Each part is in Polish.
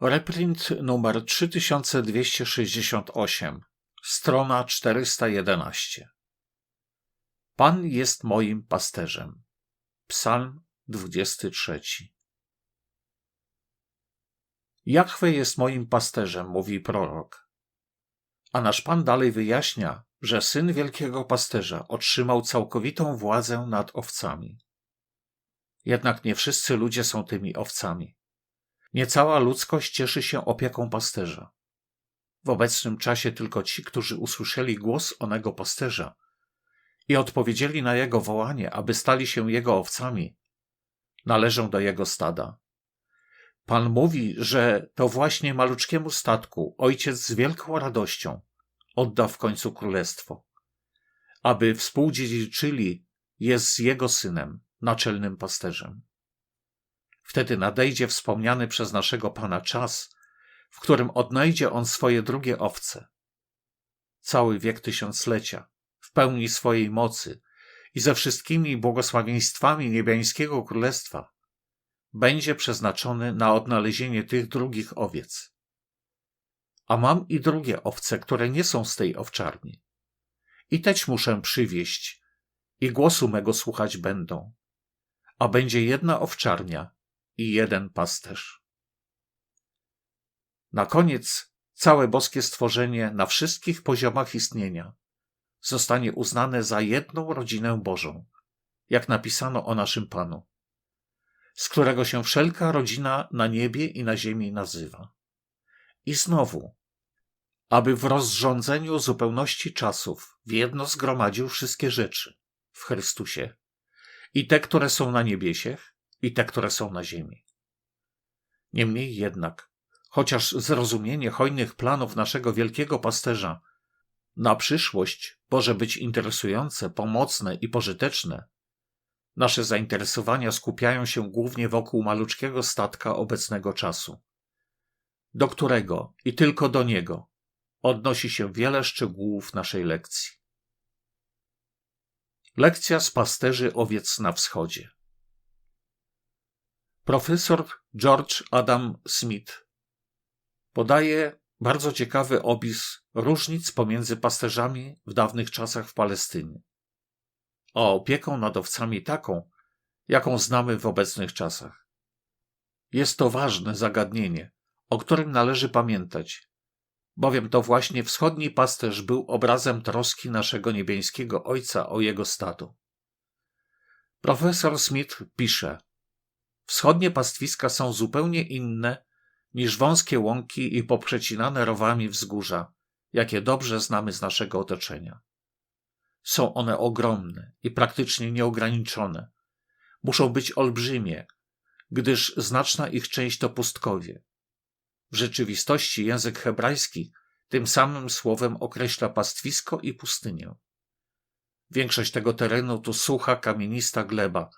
Reprint numer 3268, strona 411. Pan jest moim pasterzem. Psalm 23. Jachwe jest moim pasterzem, mówi prorok. A nasz Pan dalej wyjaśnia, że syn wielkiego pasterza otrzymał całkowitą władzę nad owcami. Jednak nie wszyscy ludzie są tymi owcami. Niecała ludzkość cieszy się opieką pasterza. W obecnym czasie tylko ci, którzy usłyszeli głos onego pasterza i odpowiedzieli na jego wołanie, aby stali się jego owcami, należą do jego stada. Pan mówi, że to właśnie maluczkiemu statku ojciec z wielką radością odda w końcu królestwo, aby współdziedziczyli jest z jego synem, naczelnym pasterzem. Wtedy nadejdzie wspomniany przez naszego Pana czas, w którym odnajdzie on swoje drugie owce. Cały wiek tysiąclecia, w pełni swojej mocy i ze wszystkimi błogosławieństwami niebiańskiego królestwa, będzie przeznaczony na odnalezienie tych drugich owiec. A mam i drugie owce, które nie są z tej owczarni. I też muszę przywieść, i głosu mego słuchać będą. A będzie jedna owczarnia i jeden pasterz. Na koniec całe boskie stworzenie na wszystkich poziomach istnienia zostanie uznane za jedną rodzinę Bożą, jak napisano o naszym Panu, z którego się wszelka rodzina na niebie i na ziemi nazywa. I znowu, aby w rozrządzeniu zupełności czasów w jedno zgromadził wszystkie rzeczy w Chrystusie, i te, które są na niebiesiech, i te, które są na ziemi. Niemniej jednak, chociaż zrozumienie hojnych planów naszego wielkiego pasterza na przyszłość może być interesujące, pomocne i pożyteczne, nasze zainteresowania skupiają się głównie wokół maluczkiego statka obecnego czasu, do którego i tylko do niego odnosi się wiele szczegółów naszej lekcji. Lekcja z pasterzy owiec na wschodzie. Profesor George Adam Smith podaje bardzo ciekawy opis różnic pomiędzy pasterzami w dawnych czasach w Palestynie, a opieką nad owcami taką, jaką znamy w obecnych czasach. Jest to ważne zagadnienie, o którym należy pamiętać, bowiem to właśnie wschodni pasterz był obrazem troski naszego niebiańskiego Ojca o jego stado. Profesor Smith pisze – Wschodnie pastwiska są zupełnie inne niż wąskie łąki i poprzecinane rowami wzgórza, jakie dobrze znamy z naszego otoczenia. Są one ogromne i praktycznie nieograniczone. Muszą być olbrzymie, gdyż znaczna ich część to pustkowie. W rzeczywistości język hebrajski tym samym słowem określa pastwisko i pustynię. Większość tego terenu to sucha, kamienista gleba,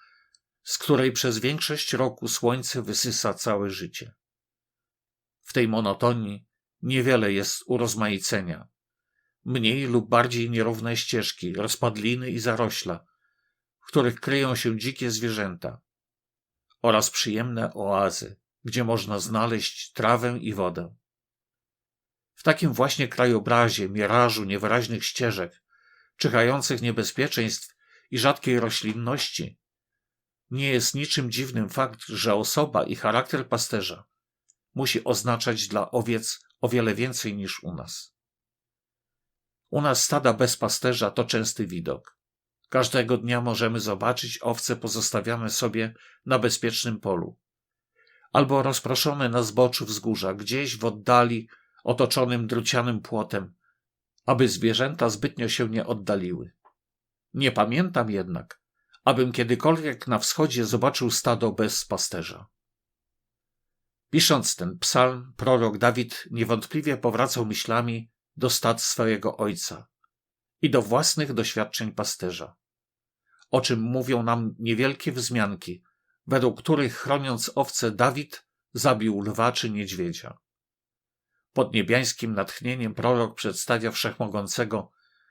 z której przez większość roku słońce wysysa całe życie. W tej monotonii niewiele jest urozmaicenia. Mniej lub bardziej nierówne ścieżki, rozpadliny i zarośla, w których kryją się dzikie zwierzęta, oraz przyjemne oazy, gdzie można znaleźć trawę i wodę. W takim właśnie krajobrazie, mirażu niewyraźnych ścieżek, czyhających niebezpieczeństw i rzadkiej roślinności, nie jest niczym dziwnym fakt, że osoba i charakter pasterza musi oznaczać dla owiec o wiele więcej niż u nas. U nas stada bez pasterza to częsty widok. Każdego dnia możemy zobaczyć owce pozostawiane sobie na bezpiecznym polu, albo rozproszone na zboczu wzgórza, gdzieś w oddali, otoczonym drucianym płotem, aby zwierzęta zbytnio się nie oddaliły. Nie pamiętam jednak, abym kiedykolwiek na wschodzie zobaczył stado bez pasterza. Pisząc ten psalm, prorok Dawid niewątpliwie powracał myślami do stad swojego ojca i do własnych doświadczeń pasterza, o czym mówią nam niewielkie wzmianki, według których chroniąc owce Dawid zabił lwa czy niedźwiedzia. Pod niebiańskim natchnieniem prorok przedstawia wszechmogącego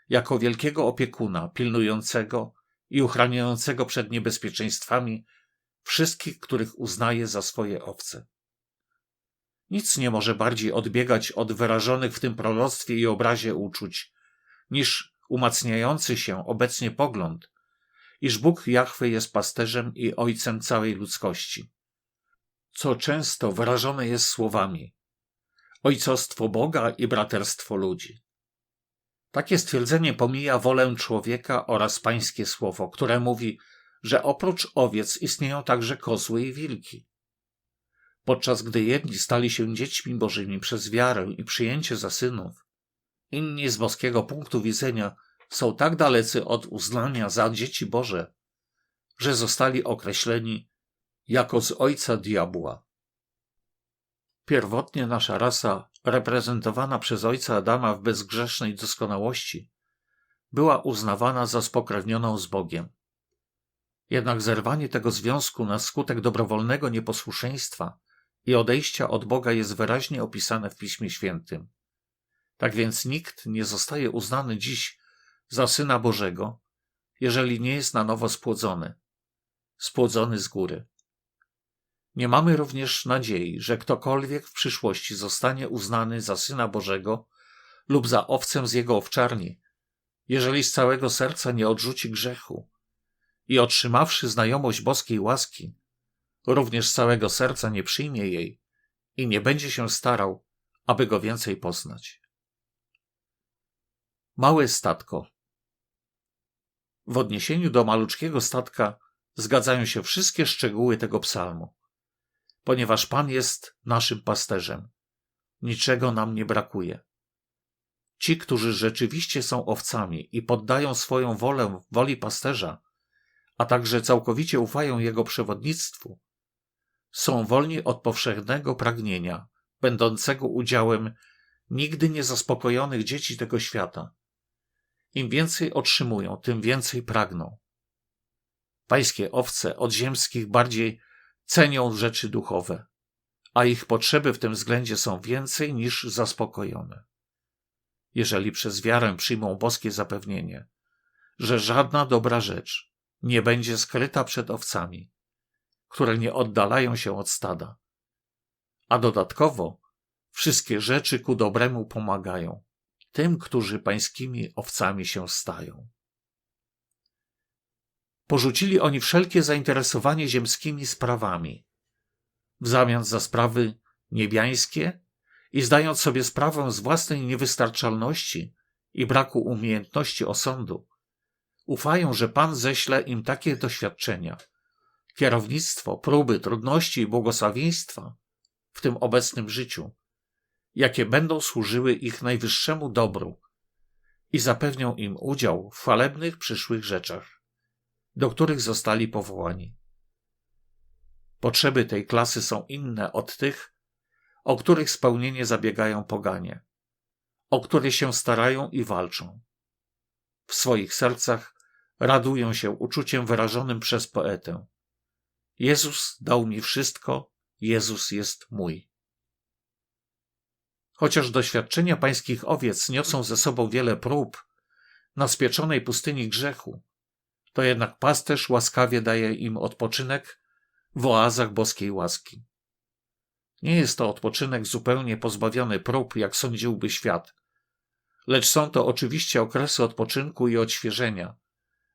jako wielkiego opiekuna, pilnującego i uchraniającego przed niebezpieczeństwami wszystkich, których uznaje za swoje owce. Nic nie może bardziej odbiegać od wyrażonych w tym proroctwie i obrazie uczuć, niż umacniający się obecnie pogląd, iż Bóg Jahwe jest pasterzem i ojcem całej ludzkości. Co często wyrażone jest słowami ojcostwo Boga i braterstwo ludzi. Takie stwierdzenie pomija wolę człowieka oraz pańskie słowo, które mówi, że oprócz owiec istnieją także kozły i wilki. Podczas gdy jedni stali się dziećmi bożymi przez wiarę i przyjęcie za synów, inni z boskiego punktu widzenia są tak dalecy od uznania za dzieci Boże, że zostali określeni jako z ojca diabła. Pierwotnie nasza rasa, reprezentowana przez ojca Adama w bezgrzesznej doskonałości, była uznawana za spokrewnioną z Bogiem. Jednak zerwanie tego związku na skutek dobrowolnego nieposłuszeństwa i odejścia od Boga jest wyraźnie opisane w Piśmie Świętym. Tak więc nikt nie zostaje uznany dziś za Syna Bożego, jeżeli nie jest na nowo spłodzony, spłodzony z góry. Nie mamy również nadziei, że ktokolwiek w przyszłości zostanie uznany za Syna Bożego lub za owcę z jego owczarni, jeżeli z całego serca nie odrzuci grzechu i otrzymawszy znajomość boskiej łaski, również z całego serca nie przyjmie jej i nie będzie się starał, aby go więcej poznać. Małe statko. W odniesieniu do maluczkiego statka zgadzają się wszystkie szczegóły tego psalmu ponieważ Pan jest naszym pasterzem. Niczego nam nie brakuje. Ci, którzy rzeczywiście są owcami i poddają swoją wolę woli pasterza, a także całkowicie ufają jego przewodnictwu, są wolni od powszechnego pragnienia, będącego udziałem nigdy niezaspokojonych dzieci tego świata. Im więcej otrzymują, tym więcej pragną. Pańskie owce od ziemskich bardziej cenią rzeczy duchowe, a ich potrzeby w tym względzie są więcej niż zaspokojone. Jeżeli przez wiarę przyjmą boskie zapewnienie, że żadna dobra rzecz nie będzie skryta przed owcami, które nie oddalają się od stada, a dodatkowo wszystkie rzeczy ku dobremu pomagają tym, którzy pańskimi owcami się stają. Porzucili oni wszelkie zainteresowanie ziemskimi sprawami. W zamian za sprawy niebiańskie i zdając sobie sprawę z własnej niewystarczalności i braku umiejętności osądu, ufają, że Pan ześle im takie doświadczenia, kierownictwo, próby, trudności i błogosławieństwa w tym obecnym życiu, jakie będą służyły ich najwyższemu dobru i zapewnią im udział w chwalebnych przyszłych rzeczach do których zostali powołani. Potrzeby tej klasy są inne od tych, o których spełnienie zabiegają poganie, o które się starają i walczą. W swoich sercach radują się uczuciem wyrażonym przez poetę. Jezus dał mi wszystko, Jezus jest mój. Chociaż doświadczenia pańskich owiec niosą ze sobą wiele prób, na spieczonej pustyni grzechu, to jednak pasterz łaskawie daje im odpoczynek w oazach boskiej łaski. Nie jest to odpoczynek zupełnie pozbawiony prób, jak sądziłby świat, lecz są to oczywiście okresy odpoczynku i odświeżenia,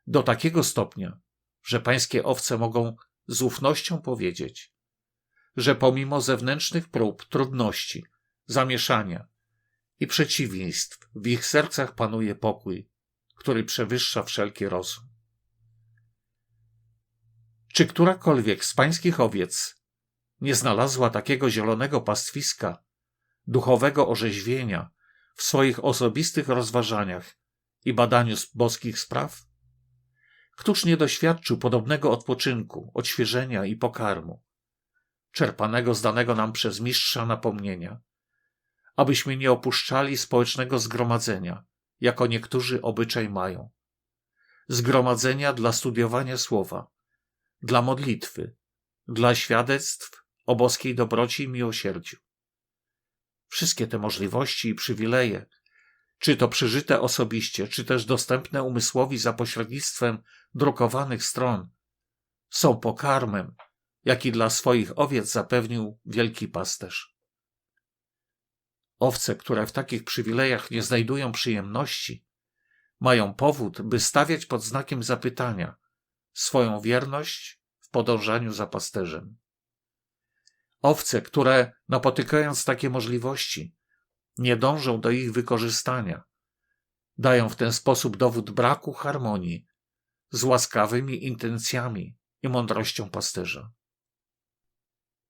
do takiego stopnia, że pańskie owce mogą z ufnością powiedzieć, że pomimo zewnętrznych prób, trudności, zamieszania i przeciwieństw w ich sercach panuje pokój, który przewyższa wszelki rozum. Czy którakolwiek z pańskich owiec nie znalazła takiego zielonego pastwiska, duchowego orzeźwienia w swoich osobistych rozważaniach i badaniu boskich spraw? Któż nie doświadczył podobnego odpoczynku, odświeżenia i pokarmu, czerpanego z danego nam przez mistrza napomnienia, abyśmy nie opuszczali społecznego zgromadzenia, jako niektórzy obyczaj mają. Zgromadzenia dla studiowania słowa, dla modlitwy, dla świadectw o boskiej dobroci i miłosierdziu. Wszystkie te możliwości i przywileje, czy to przeżyte osobiście, czy też dostępne umysłowi za pośrednictwem drukowanych stron, są pokarmem, jaki dla swoich owiec zapewnił wielki pasterz. Owce, które w takich przywilejach nie znajdują przyjemności, mają powód, by stawiać pod znakiem zapytania swoją wierność w podążaniu za pasterzem. Owce, które napotykając takie możliwości, nie dążą do ich wykorzystania, dają w ten sposób dowód braku harmonii z łaskawymi intencjami i mądrością pasterza.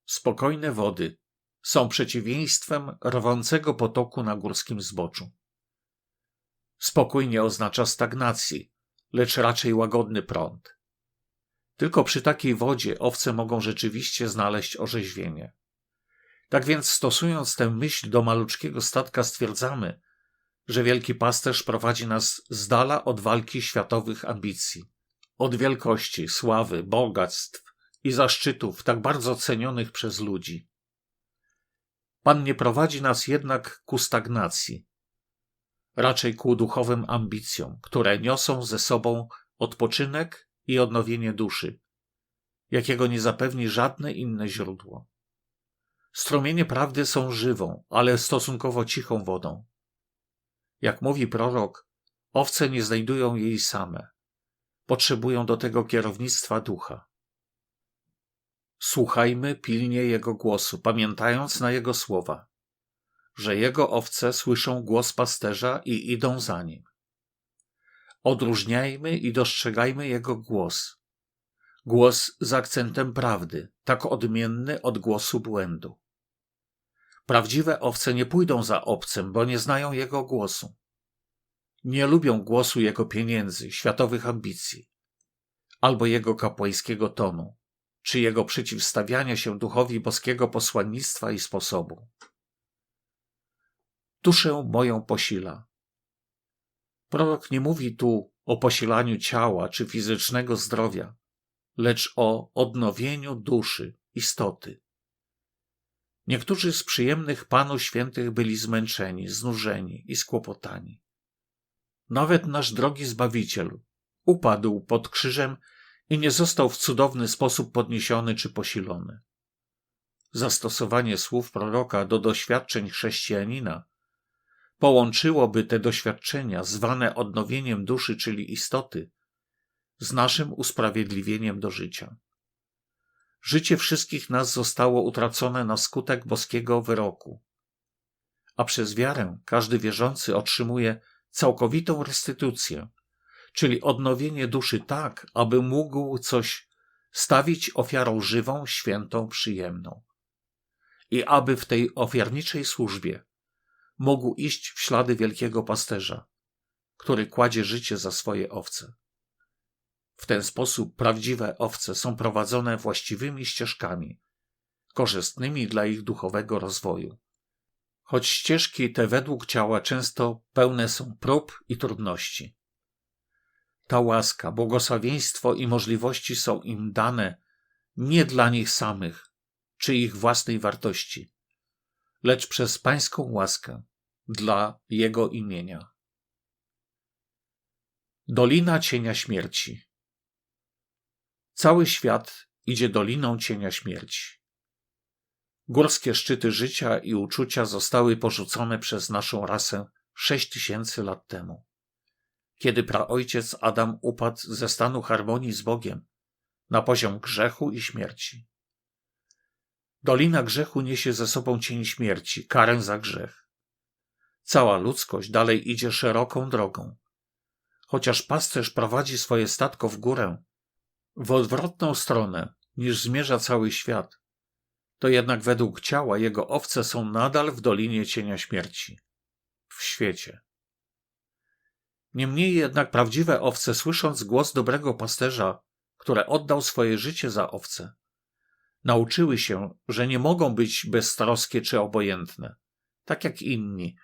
Spokojne wody są przeciwieństwem rwącego potoku na górskim zboczu. Spokój nie oznacza stagnacji, lecz raczej łagodny prąd. Tylko przy takiej wodzie owce mogą rzeczywiście znaleźć orzeźwienie. Tak więc, stosując tę myśl do maluczkiego statka, stwierdzamy, że wielki pasterz prowadzi nas z dala od walki światowych ambicji, od wielkości, sławy, bogactw i zaszczytów tak bardzo cenionych przez ludzi. Pan nie prowadzi nas jednak ku stagnacji, raczej ku duchowym ambicjom, które niosą ze sobą odpoczynek i odnowienie duszy, jakiego nie zapewni żadne inne źródło. Strumienie prawdy są żywą, ale stosunkowo cichą wodą. Jak mówi prorok, owce nie znajdują jej same. Potrzebują do tego kierownictwa ducha. Słuchajmy pilnie Jego głosu, pamiętając na Jego słowa, że Jego owce słyszą głos pasterza i idą za nim. Odróżniajmy i dostrzegajmy Jego głos. Głos z akcentem prawdy, tak odmienny od głosu błędu. Prawdziwe owce nie pójdą za obcym, bo nie znają Jego głosu. Nie lubią głosu Jego pieniędzy, światowych ambicji, albo Jego kapłańskiego tonu czy jego przeciwstawiania się duchowi boskiego posłannictwa i sposobu. Duszę moją posila. Prorok nie mówi tu o posilaniu ciała czy fizycznego zdrowia, lecz o odnowieniu duszy, istoty. Niektórzy z przyjemnych Panu Świętych byli zmęczeni, znużeni i skłopotani. Nawet nasz drogi Zbawiciel upadł pod krzyżem i nie został w cudowny sposób podniesiony czy posilony. Zastosowanie słów proroka do doświadczeń chrześcijanina połączyłoby te doświadczenia, zwane odnowieniem duszy, czyli istoty, z naszym usprawiedliwieniem do życia. Życie wszystkich nas zostało utracone na skutek boskiego wyroku, a przez wiarę każdy wierzący otrzymuje całkowitą restytucję czyli odnowienie duszy tak, aby mógł coś stawić ofiarą żywą, świętą, przyjemną. I aby w tej ofiarniczej służbie mógł iść w ślady wielkiego pasterza, który kładzie życie za swoje owce. W ten sposób prawdziwe owce są prowadzone właściwymi ścieżkami, korzystnymi dla ich duchowego rozwoju. Choć ścieżki te według ciała często pełne są prób i trudności. Ta łaska, błogosławieństwo i możliwości są im dane nie dla nich samych czy ich własnej wartości, lecz przez Pańską łaskę dla Jego imienia. Dolina cienia śmierci. Cały świat idzie doliną cienia śmierci. Górskie szczyty życia i uczucia zostały porzucone przez naszą rasę sześć tysięcy lat temu kiedy praojciec Adam upadł ze stanu harmonii z Bogiem na poziom grzechu i śmierci. Dolina grzechu niesie ze sobą cień śmierci, karę za grzech. Cała ludzkość dalej idzie szeroką drogą. Chociaż pasterz prowadzi swoje statko w górę, w odwrotną stronę niż zmierza cały świat, to jednak według ciała jego owce są nadal w dolinie cienia śmierci, w świecie. Niemniej jednak prawdziwe owce, słysząc głos dobrego pasterza, które oddał swoje życie za owce, nauczyły się, że nie mogą być beztroskie czy obojętne, tak jak inni,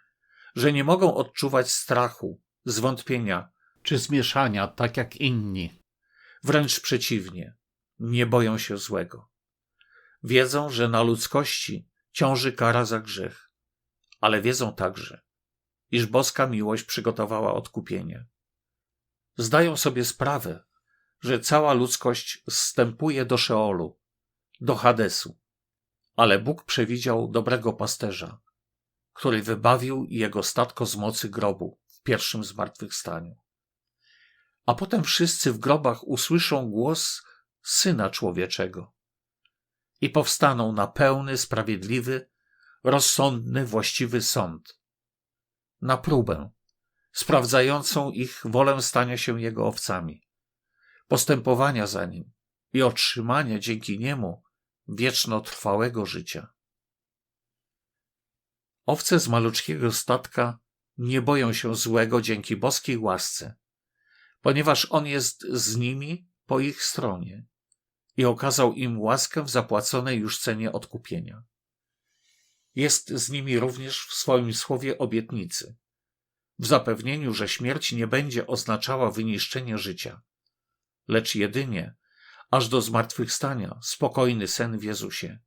że nie mogą odczuwać strachu, zwątpienia czy zmieszania, tak jak inni. Wręcz przeciwnie, nie boją się złego. Wiedzą, że na ludzkości ciąży kara za grzech, ale wiedzą także, iż boska miłość przygotowała odkupienie. Zdają sobie sprawę, że cała ludzkość zstępuje do Szeolu, do Hadesu, ale Bóg przewidział dobrego pasterza, który wybawił jego statko z mocy grobu w pierwszym zmartwychwstaniu. A potem wszyscy w grobach usłyszą głos Syna Człowieczego i powstaną na pełny, sprawiedliwy, rozsądny, właściwy sąd. Na próbę, sprawdzającą ich wolę stania się Jego owcami, postępowania za Nim i otrzymania dzięki Niemu wiecznotrwałego życia. Owce z maluczkiego statka nie boją się złego dzięki boskiej łasce, ponieważ On jest z nimi po ich stronie i okazał im łaskę w zapłaconej już cenie odkupienia. Jest z nimi również w swoim słowie obietnicy, w zapewnieniu, że śmierć nie będzie oznaczała wyniszczenia życia, lecz jedynie aż do zmartwychwstania spokojny sen w Jezusie.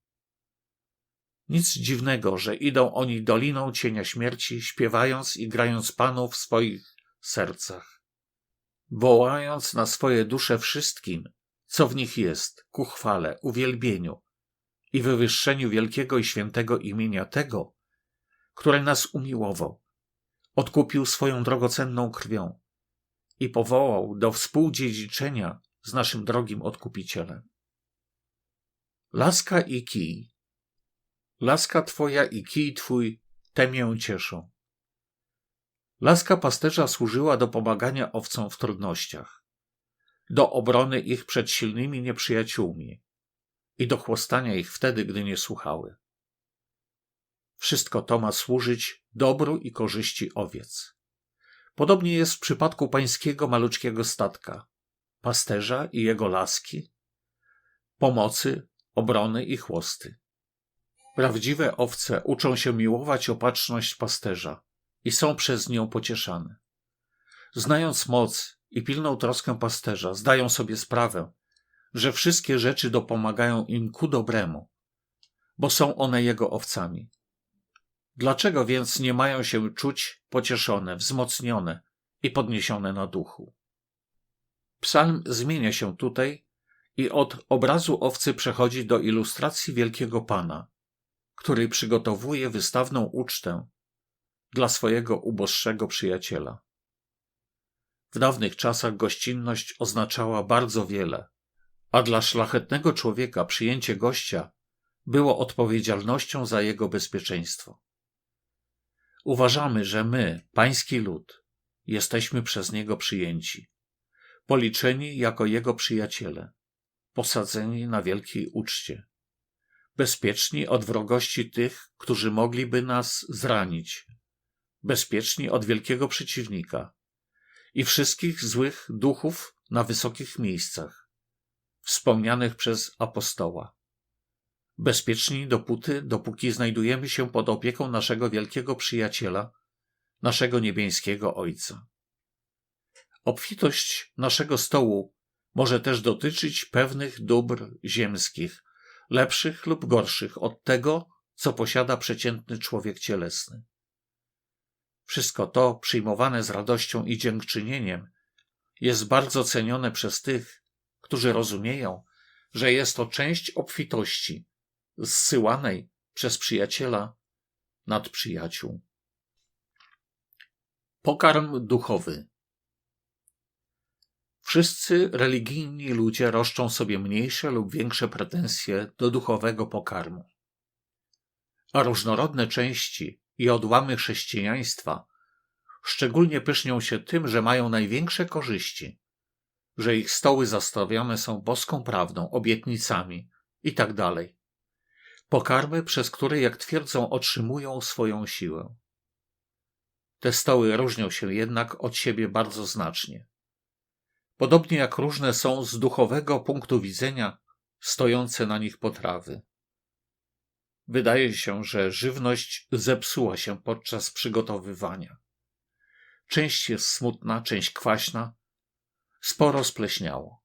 Nic dziwnego, że idą oni doliną cienia śmierci, śpiewając i grając Panu w swoich sercach, wołając na swoje dusze wszystkim, co w nich jest, ku chwale, uwielbieniu i wywyższeniu wielkiego i świętego imienia tego, który nas umiłował, odkupił swoją drogocenną krwią i powołał do współdziedziczenia z naszym drogim odkupicielem. Laska i kij. Laska twoja i kij twój, te mię cieszą. Laska pasterza służyła do pomagania owcom w trudnościach, do obrony ich przed silnymi nieprzyjaciółmi i do chłostania ich wtedy, gdy nie słuchały. Wszystko to ma służyć dobru i korzyści owiec. Podobnie jest w przypadku pańskiego maluczkiego statka, pasterza i jego laski, pomocy, obrony i chłosty. Prawdziwe owce uczą się miłować opatrzność pasterza i są przez nią pocieszane. Znając moc i pilną troskę pasterza, zdają sobie sprawę, że wszystkie rzeczy dopomagają im ku dobremu, bo są one jego owcami. Dlaczego więc nie mają się czuć pocieszone, wzmocnione i podniesione na duchu? Psalm zmienia się tutaj i od obrazu owcy przechodzi do ilustracji wielkiego Pana, który przygotowuje wystawną ucztę dla swojego uboższego przyjaciela. W dawnych czasach gościnność oznaczała bardzo wiele, a dla szlachetnego człowieka przyjęcie gościa było odpowiedzialnością za jego bezpieczeństwo. Uważamy, że my, pański lud, jesteśmy przez niego przyjęci policzeni jako jego przyjaciele, posadzeni na wielkiej uczcie, bezpieczni od wrogości tych, którzy mogliby nas zranić, bezpieczni od wielkiego przeciwnika i wszystkich złych duchów na wysokich miejscach, wspomnianych przez apostoła. Bezpieczni dopóty, dopóki znajdujemy się pod opieką naszego wielkiego przyjaciela, naszego niebieskiego Ojca. Obfitość naszego stołu może też dotyczyć pewnych dóbr ziemskich, lepszych lub gorszych od tego, co posiada przeciętny człowiek cielesny. Wszystko to, przyjmowane z radością i dziękczynieniem, jest bardzo cenione przez tych, którzy rozumieją, że jest to część obfitości zsyłanej przez przyjaciela nad przyjaciół. Pokarm duchowy. Wszyscy religijni ludzie roszczą sobie mniejsze lub większe pretensje do duchowego pokarmu. A różnorodne części i odłamy chrześcijaństwa szczególnie pysznią się tym, że mają największe korzyści, że ich stoły zastawione są boską prawdą, obietnicami itd. Tak Pokarmy, przez które, jak twierdzą, otrzymują swoją siłę. Te stoły różnią się jednak od siebie bardzo znacznie podobnie jak różne są z duchowego punktu widzenia stojące na nich potrawy. Wydaje się, że żywność zepsuła się podczas przygotowywania. Część jest smutna, część kwaśna, sporo spleśniało.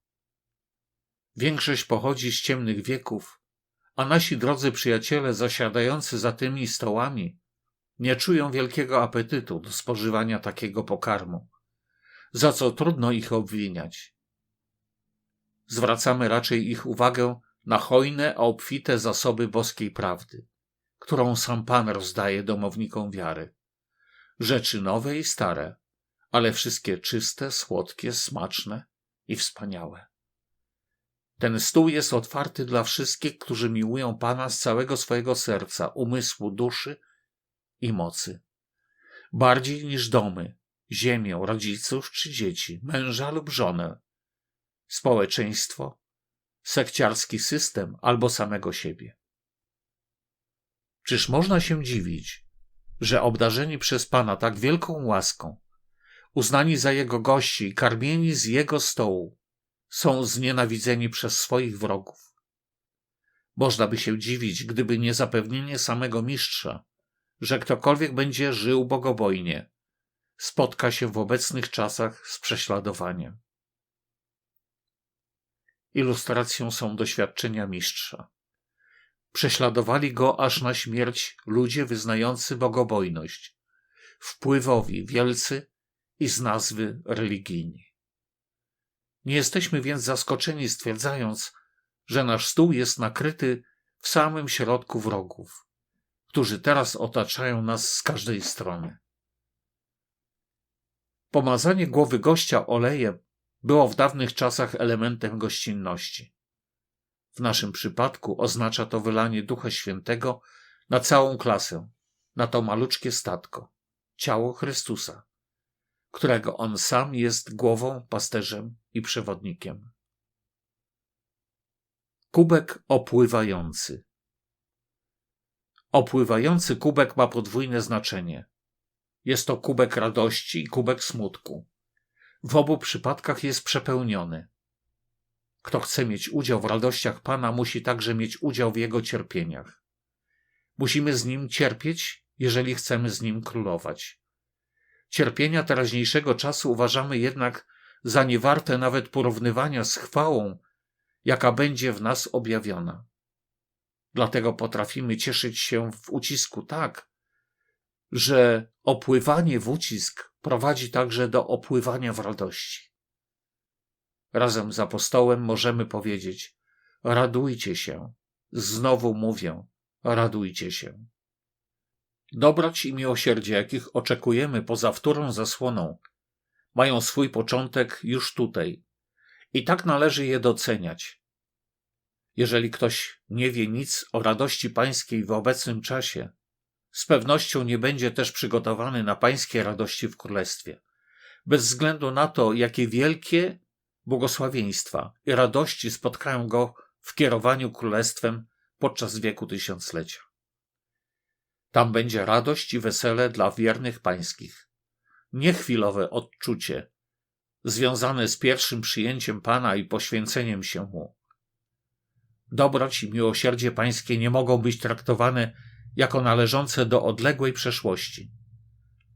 Większość pochodzi z ciemnych wieków, a nasi drodzy przyjaciele zasiadający za tymi stołami nie czują wielkiego apetytu do spożywania takiego pokarmu za co trudno ich obwiniać. Zwracamy raczej ich uwagę na hojne, a obfite zasoby boskiej prawdy, którą sam Pan rozdaje domownikom wiary. Rzeczy nowe i stare, ale wszystkie czyste, słodkie, smaczne i wspaniałe. Ten stół jest otwarty dla wszystkich, którzy miłują Pana z całego swojego serca, umysłu, duszy i mocy. Bardziej niż domy, ziemię, rodziców czy dzieci, męża lub żonę, społeczeństwo, sekciarski system albo samego siebie. Czyż można się dziwić, że obdarzeni przez Pana tak wielką łaską, uznani za Jego gości i karmieni z Jego stołu, są znienawidzeni przez swoich wrogów? Można by się dziwić, gdyby nie zapewnienie samego mistrza, że ktokolwiek będzie żył bogobojnie, spotka się w obecnych czasach z prześladowaniem. Ilustracją są doświadczenia mistrza. Prześladowali go aż na śmierć ludzie wyznający bogobojność, wpływowi, wielcy i z nazwy religijni. Nie jesteśmy więc zaskoczeni stwierdzając, że nasz stół jest nakryty w samym środku wrogów, którzy teraz otaczają nas z każdej strony. Pomazanie głowy gościa olejem było w dawnych czasach elementem gościnności. W naszym przypadku oznacza to wylanie Ducha Świętego na całą klasę, na to maluczkie statko, ciało Chrystusa, którego On sam jest głową, pasterzem i przewodnikiem. Kubek opływający. Opływający kubek ma podwójne znaczenie. Jest to kubek radości i kubek smutku. W obu przypadkach jest przepełniony. Kto chce mieć udział w radościach Pana, musi także mieć udział w Jego cierpieniach. Musimy z Nim cierpieć, jeżeli chcemy z Nim królować. Cierpienia teraźniejszego czasu uważamy jednak za niewarte nawet porównywania z chwałą, jaka będzie w nas objawiona. Dlatego potrafimy cieszyć się w ucisku tak, że opływanie w ucisk prowadzi także do opływania w radości. Razem z apostołem możemy powiedzieć: Radujcie się. Znowu mówię: radujcie się. Dobroć i miłosierdzie, jakich oczekujemy poza wtórą zasłoną, mają swój początek już tutaj i tak należy je doceniać. Jeżeli ktoś nie wie nic o radości pańskiej w obecnym czasie, z pewnością nie będzie też przygotowany na pańskie radości w królestwie. Bez względu na to, jakie wielkie błogosławieństwa i radości spotkają go w kierowaniu królestwem podczas wieku tysiąclecia. Tam będzie radość i wesele dla wiernych pańskich. Niechwilowe odczucie, związane z pierwszym przyjęciem Pana i poświęceniem się Mu. Dobroć i miłosierdzie pańskie nie mogą być traktowane jako należące do odległej przeszłości,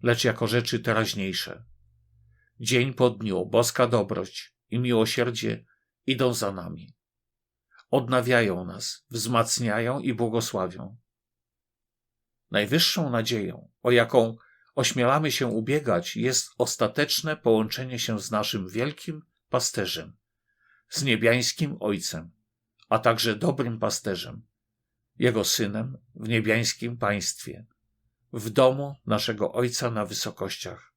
lecz jako rzeczy teraźniejsze. Dzień po dniu boska dobroć i miłosierdzie idą za nami. Odnawiają nas, wzmacniają i błogosławią. Najwyższą nadzieją, o jaką ośmielamy się ubiegać, jest ostateczne połączenie się z naszym wielkim pasterzem, z niebiańskim Ojcem, a także dobrym pasterzem, jego synem w niebiańskim państwie, w domu naszego Ojca na wysokościach,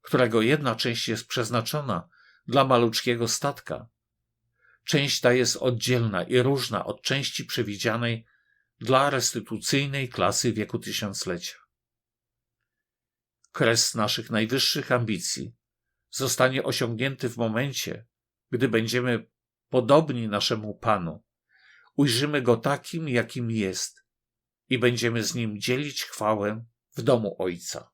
którego jedna część jest przeznaczona dla maluczkiego statka. Część ta jest oddzielna i różna od części przewidzianej dla restytucyjnej klasy wieku tysiąclecia. Kres naszych najwyższych ambicji zostanie osiągnięty w momencie, gdy będziemy podobni naszemu Panu, ujrzymy go takim, jakim jest i będziemy z nim dzielić chwałę w domu Ojca.